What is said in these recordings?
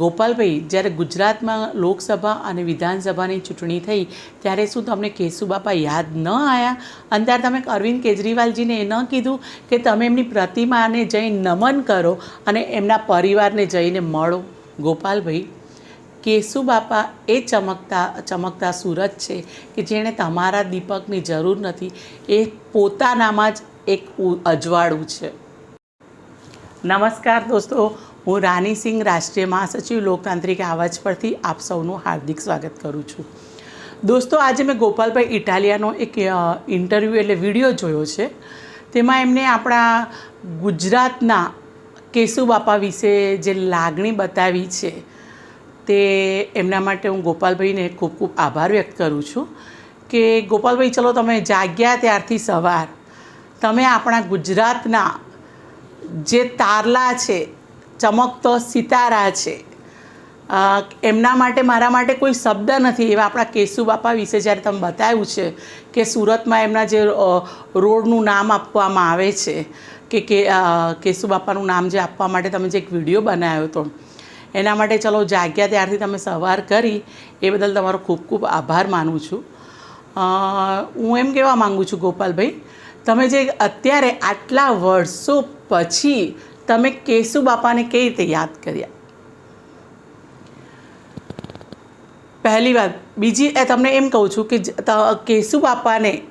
ગોપાલભાઈ, જ્યારે ગુજરાતમાં લોકસભા અને વિધાનસભાની ચૂંટણી થઈ, ત્યારે શું તમને કેશુબાપા યાદ ન આવ્યા અને ત્યારે તમે અરવિંદ કેજરીવાલજીને એ ન કીધું કે તમે એમની પ્રતિમાને જઈ નમન કરો અને એમના પરિવારને જઈને મળો? ગોપાલભાઈ, કેશુબાપા એ ચમકતા ચમકતા સુરત છે કે જેણે તમારા દીપકની જરૂર નથી, એ પોતાનામાં જ એક અજવાળું છે. નમસ્કાર દોસ્તો હું રાની સિંહ રાષ્ટ્રીય મહાસચિવ લોકતાંત્રિક આવાજ પરથી આપ સૌનું હાર્દિક સ્વાગત કરું છું. દોસ્તો, આજે મેં ગોપાલભાઈ ઇટાલિયાનો એક ઇન્ટરવ્યૂ એટલે વીડિયો જોયો છે. તેમાં એમને આપણા ગુજરાતના કેશુબાપા વિશે જે લાગણી બતાવી છે તે એમના માટે હું ગોપાલભાઈને ખૂબ ખૂબ આભાર વ્યક્ત કરું છું કે ગોપાલભાઈ, ચલો તમે જાગ્યા ત્યારથી સવાર. તમે આપણા ગુજરાતના જે તારલા છે ચમકતો સિતારા છે. એમના માટે મારા માટે કોઈ શબ્દ નથી. એવા આપણા કેશુ બાપા વિશે જ્યારે તમે બતાવ્યું છે કે સુરતમાં એમના જે રોડનું નામ આપવામાં આવે છે કે કે કેશુ બાપાનું નામ જે આપવા માટે તમે જે એક વીડિયો બનાવ્યો હતો, એના માટે ચલો જાગ્યા ત્યારથી તમે સવાર કરી. એ બદલ તમારો ખૂબ ખૂબ આભાર માનું છું. હું એમ કહેવા માગું છું ગોપાલભાઈ, તમે જે અત્યારે આટલા વર્ષો પછી તમે કેશુબાપાને કઈ રીતે યાદ કર્યા? પહેલી વાત, બીજી એ તમને એમ કહું છું કે ત- કેશુબાપાને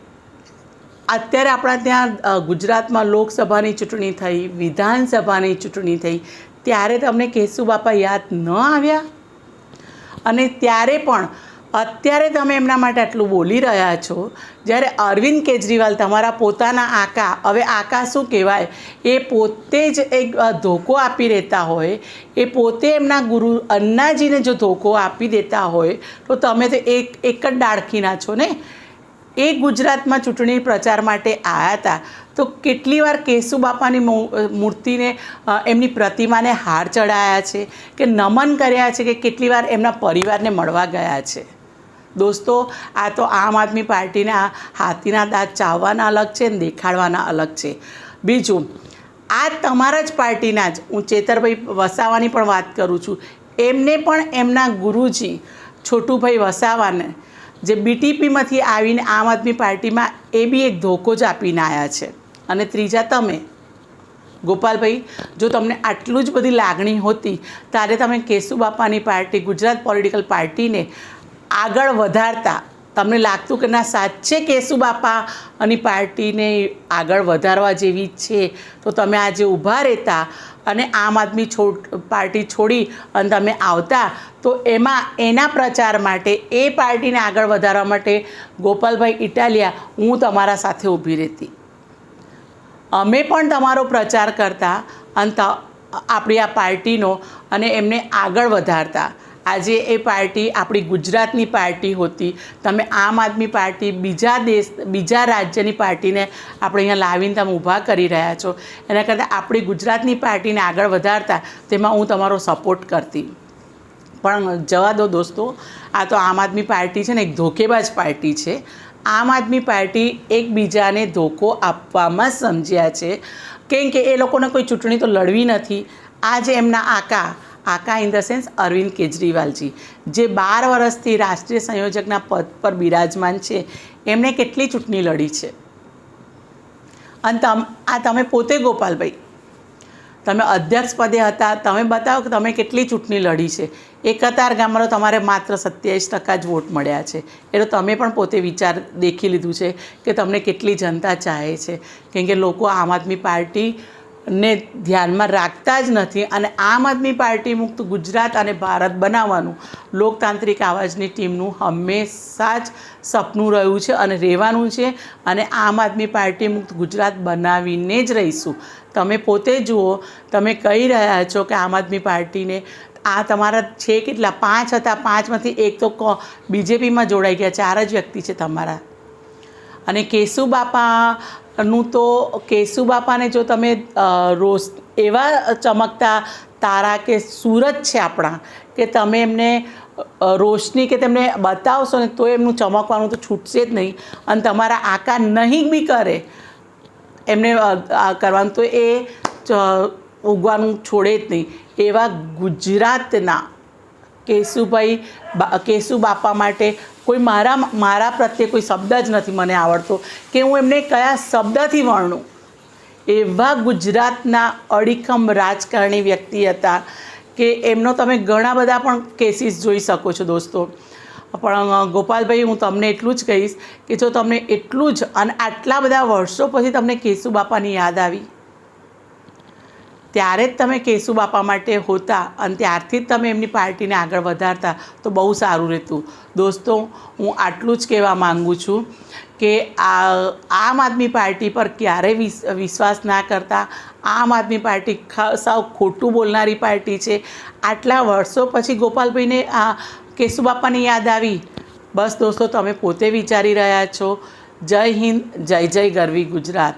અત્યારે આપણા ત્યાં ગુજરાતમાં લોકસભાની ચૂંટણી થઈ, વિધાનસભાની ચૂંટણી થઈ, ત્યારે તમને કેશુબાપા યાદ ન આવ્યા? અને ત્યારે પણ અત્યારે તમે એમના માટે આટલું બોલી રહ્યા છો, જ્યારે અરવિંદ કેજરીવાલ તમારા પોતાના આકા, હવે આકા શું કહેવાય? એ પોતે જ એક ધોકો આપી રહેતા હોય, એ પોતે એમના ગુરુ અન્નાજીને જો ધોકો આપી દેતા હોય, તો તમે તો એક એક જ ડાળખીના છો ને? એ ગુજરાતમાં ચૂંટણી પ્રચાર માટે આવ્યા હતા. તો કેટલી વાર કેશુબાપાની મુ- મૂર્તિને એમની પ્રતિમાને હાર ચડાયા છે, કે નમન કર્યા છે, કે કેટલી વાર એમના પરિવારને મળવા ગયા છે? દોસ્તો, આ તો આમ આદમી પાર્ટીના હાથીના દાંત ચાવવાના અલગ છે ને દેખાડવાના અલગ છે. બીજું, આ તમારા જ પાર્ટીના જ, હું ચેતરભાઈ વસાવાની પણ વાત કરું છું. એમને પણ એમના ગુરુજી છોટુભાઈ વસાવાને, જે બીટીપીમાંથી આવીને આમ આદમી પાર્ટીમાં એ બી એક ધોકો જ આપીને આવ્યા છે. અને ત્રીજા, તમે, ગોપાલભાઈ, જો તમને આટલું જ બધી લાગણી હોતી ત્યારે તમે કેશુબાપાની પાર્ટી, ગુજરાત પોલિટિકલ પાર્ટીને આગળ વધારતા. તમને લાગતું કે ના, સાચે કેશુબાપા અને પાર્ટીને આગળ વધારવા જેવી છે? તો તમે આજે ઊભા રહેતા અને આમ આદમી છોડ, પાર્ટી છોડી અને તમે આવતા. તો એમાં એના પ્રચાર માટે, એ પાર્ટીને આગળ વધારવા માટે ગોપાલભાઈ ઇટાલિયા, હું તમારા સાથે ઊભી રહેતી. અમે પણ તમારો પ્રચાર કરતા અને આપણી આ પાર્ટીનો અને એમને આગળ વધારતા. આજે એ પાર્ટી આપણી ગુજરાતની પાર્ટી હોતી. તમે આમ આદમી પાર્ટી, બીજા દેશ, બીજા રાજ્યની પાર્ટીને આપણે અહીંયા લાવીને તમે ઊભા કરી રહ્યા છો. એના કરતાં આપણી ગુજરાતની પાર્ટીને આગળ વધારતા તેમાં હું તમારો સપોર્ટ કરતી. પણ જવા દો દોસ્તો, આ તો આમ આદમી પાર્ટી છે ને એક ધોકેબાજ પાર્ટી છે. આમ આદમી પાર્ટી એકબીજાને ધોકો આપવામાં સમજ્યા છે. કેમ કે એ લોકોને કોઈ ચૂંટણી તો લડવી નથી. આજે એમના આકા આકા ઇન ધ સેન્સ અરવિંદ કેજરીવાલજી, જે બાર વર્ષથી રાષ્ટ્રીય સંયોજકના પદ પર બિરાજમાન છે, એમણે કેટલી ચૂંટણી લડી છે? અને તમ, આ તમે પોતે ગોપાલભાઈ, તમે અધ્યક્ષ પદે હતા, તમે બતાવો કે તમે કેટલી ચૂંટણી લડી છે? એકતાર કતાર ગામમાં તમારે માત્ર સત્યાવીસ ટકા જ વોટ મળ્યા છે. એટલે તમે પણ પોતે વિચાર દેખી લીધું છે કે તમને કેટલી જનતા ચાહે છે. કેમ કે લોકો આમ આદમી પાર્ટીને ધ્યાનમાં રાખતા જ નથી અને આમ આદમી પાર્ટી મુક્ત ગુજરાત અને ભારત બનાવવાનું લોકતાંત્રિક આવાજની ટીમનું હંમેશા જ સપનું રહ્યું છે અને રહેવાનું છે અને આમ આદમી પાર્ટી મુક્ત ગુજરાત બનાવીને જ રહીશું. તમે પોતે જુઓ, તમે કહી રહ્યા છો કે આમ આદમી પાર્ટીને આ તમારા છે કેટલા? પાંચ હતા, પાંચમાંથી એક તો બીજેપીમાં જોડાઈ ગયા, ચાર જ વ્યક્તિ છે તમારા. અને કેશુબાપાનું તો કેશુબાપાને જો તમે રોજ એવા ચમકતા તારા કે સૂરજ છે આપણા, કે તમે એમને રોશની કે તેમને બતાવશો ને તો એમનું ચમકવાનું તો છૂટશે જ નહીં. અને તમારા આકાર નહીં બી કરે, એમને કરવાનું તો એ ઉગવાનું છોડે જ નહીં. એવા ગુજરાતના કેશુભાઈ કેશુ બાપા માટે કોઈ મારા મારા પ્રત્યે કોઈ શબ્દ જ નથી મને આવડતો કે હું એમને કયા શબ્દથી વર્ણું. એવા ગુજરાતના અડીખમ રાજકારણી વ્યક્તિ હતા કે એમનો તમે ઘણા બધા પણ કેસીસ જોઈ શકો છો દોસ્તો. પણ ગોપાલભાઈ, હું તમને એટલું જ કહીશ કે જો તમને એટલું જ અને આટલા બધા વર્ષો પછી તમને કેશુ બાપાની યાદ આવી ત્યારે જ તમે કેશુબાપા માટે હોતા અને ત્યારથી જ તમે એમની પાર્ટીને આગળ વધારતા, તો બહુ સારું રહેતું. દોસ્તો, હું આટલું જ કહેવા માગું છું કે આ, આમ આદમી પાર્ટી પર ક્યારેય વિસ, વિશ્વાસ ના કરતા. આમ આદમી પાર્ટી સાવ ખોટું બોલનારી પાર્ટી છે. આટલા વર્ષો પછી ગોપાલભાઈને આ કેશુબાપાની યાદ આવી. બસ દોસ્તો, તમે પોતે વિચારી રહ્યા છો. જય હિન્દ, જય જય ગરવી ગુજરાત.